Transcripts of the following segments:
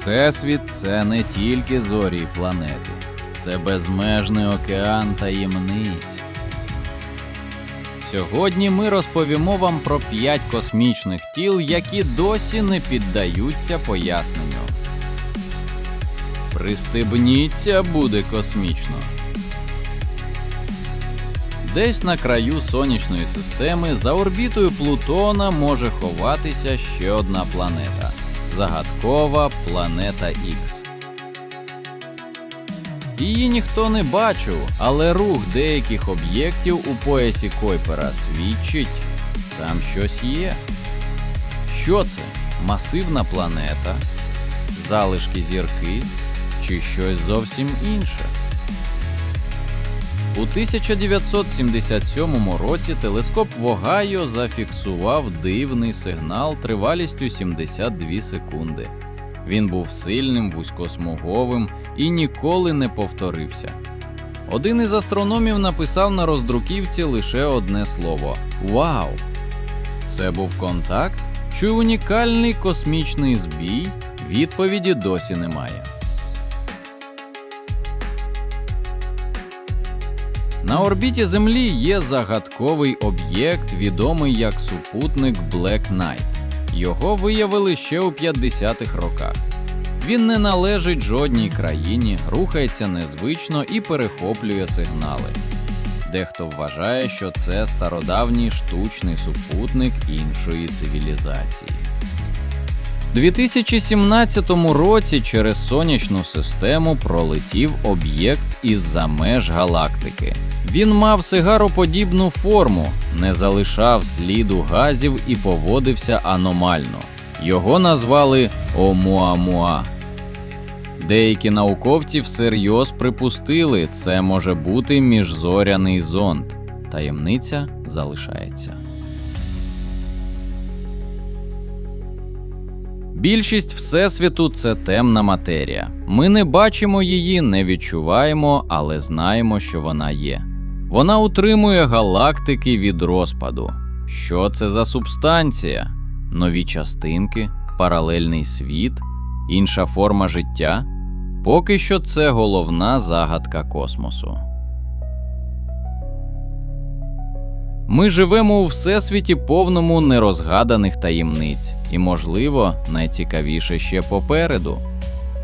Всесвіт це не тільки зорі й планети, це безмежний океан таємниць. Сьогодні ми розповімо вам про п'ять космічних тіл, які досі не піддаються поясненню. Пристебніться буде космічно. Десь на краю сонячної системи за орбітою Плутона може ховатися ще одна планета загадкова планета Х. Її ніхто не бачив, але рух деяких об'єктів у поясі Койпера свідчить, там щось є. Що це? Масивна планета, залишки зірки чи щось зовсім інше? У 1977 році телескоп в Огайо зафіксував дивний сигнал тривалістю 72 секунди. Він був сильним, вузькосмуговим і ніколи не повторився. Один із астрономів написав на роздруківці лише одне слово Вау! Це був контакт? Чи унікальний космічний збій? Відповіді досі немає. На орбіті Землі є загадковий об'єкт, відомий як супутник Black Knight. Його виявили ще у 50-х роках. Він не належить жодній країні, рухається незвично і перехоплює сигнали. Дехто вважає, що це стародавній штучний супутник іншої цивілізації. У 2017 році через сонячну систему пролетів об'єкт із-за меж галактики. Він мав сигароподібну форму, не залишав сліду газів і поводився аномально. Його назвали Омуамуа. Деякі науковці всерйоз припустили, це може бути міжзоряний зонд. Таємниця залишається. Більшість всесвіту це темна матерія. Ми не бачимо її, не відчуваємо, але знаємо, що вона є. Вона утримує галактики від розпаду. Що це за субстанція? Нові частинки, паралельний світ, інша форма життя? Поки що це головна загадка космосу. Ми живемо у всесвіті повному нерозгаданих таємниць, і, можливо, найцікавіше ще попереду.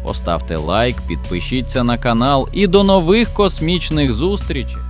Поставте лайк, підпишіться на канал і до нових космічних зустрічей!